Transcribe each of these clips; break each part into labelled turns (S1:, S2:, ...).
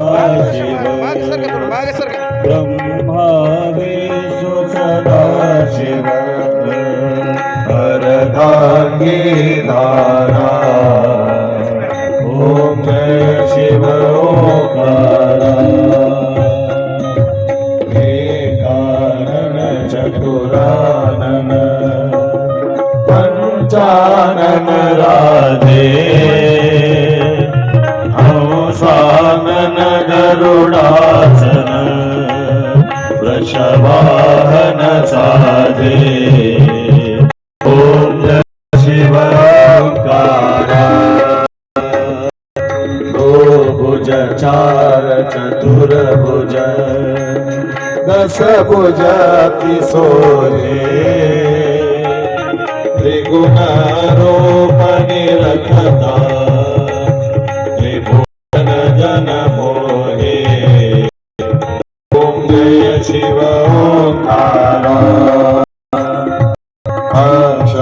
S1: मागे सरका थोडं मागे सरका
S2: धारा ॐ शिव हे कारण चतुरानन। पञ्चानन राधे। हंसानन गरुडासन। वृषवाहन साधे। ॐ जय भुज चार चतुर्भुज दश भुज किशोरे। त्रिगुण रूप निरखता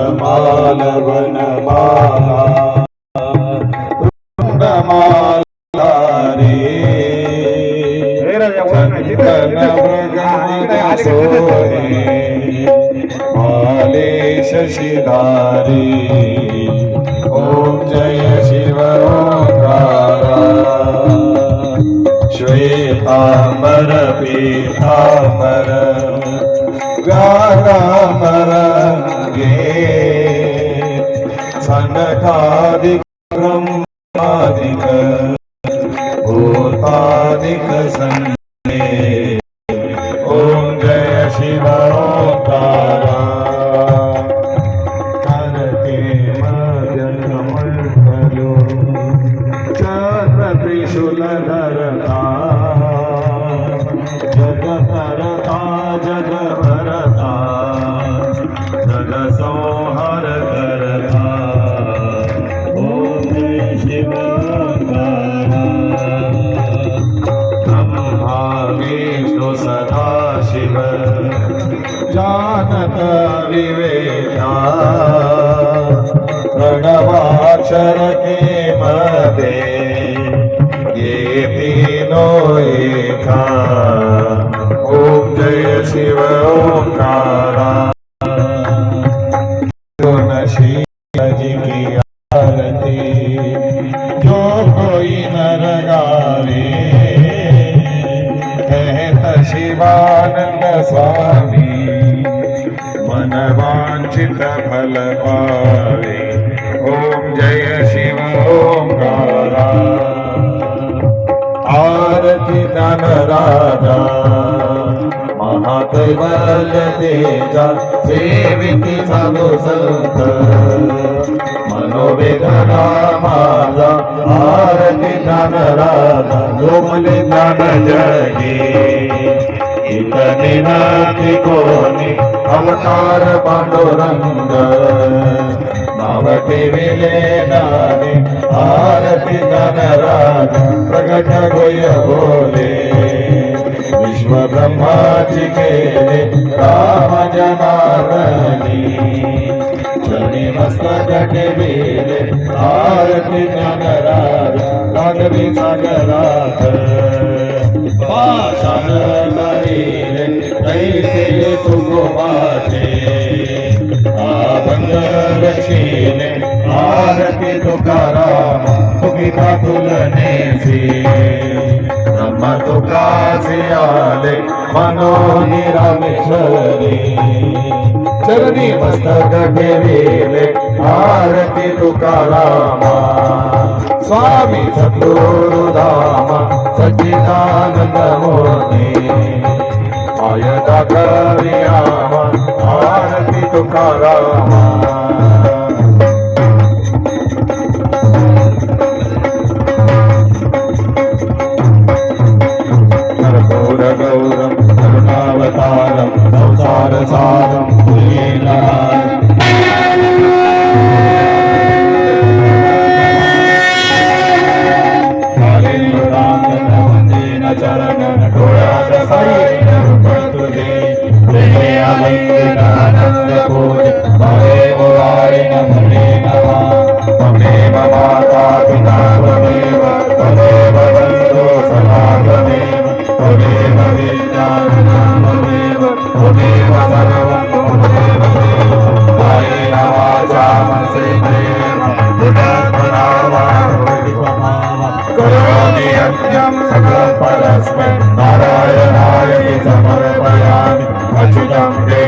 S2: हर्षमाल वनमाला माला रे चंदन मृगांग सोहे माले शशिधारी ओम जय शिव श्वेतामर श्वेतांबर पीतांबर व्यागांबर गे सनकादिक ब्रह्मादिक भूतादिक संगे ॐ जय शिव ओंकारा अक्षर के मदे ये तीनों एका ओम जय शिव ओंकारा। शील जी की आरती जो कोई नर गावे कहत शिवानंद स्वामी मन वांछित फल पावे। ओम जय शिव ओंकारा। आरती नन राजा महाकैवल्य तेजा सेविती साधू संत। मनोवेदना माझा आरती नन राजा गोमले नन जगे। इतने नाती कोणी अवतार पांडुरंग। नाव ठेविले नाने आरती धन प्रगट गोय बोले। विश्व ब्रह्माची केले राम जनार्दनी चरणी मस्तक ठेविले आरती ज्ञान राजा सागरात। सागरात पाषाण आरती तुकाराम तुकिता तुलनेसी ब्रह्म तुकासी आले मनोही रामेश्वरी। चरणी मस्तक ठेविले आरती तुकारामा स्वामी सद्गुरुधामा सच्चिदानंद मोनी। आयता करियामा आरती तुकारामा. कर्पूर गौरम करुणावतारम संसार चरण डोळ्यात Amen.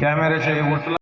S2: कॅमेऱ्याच्या उठला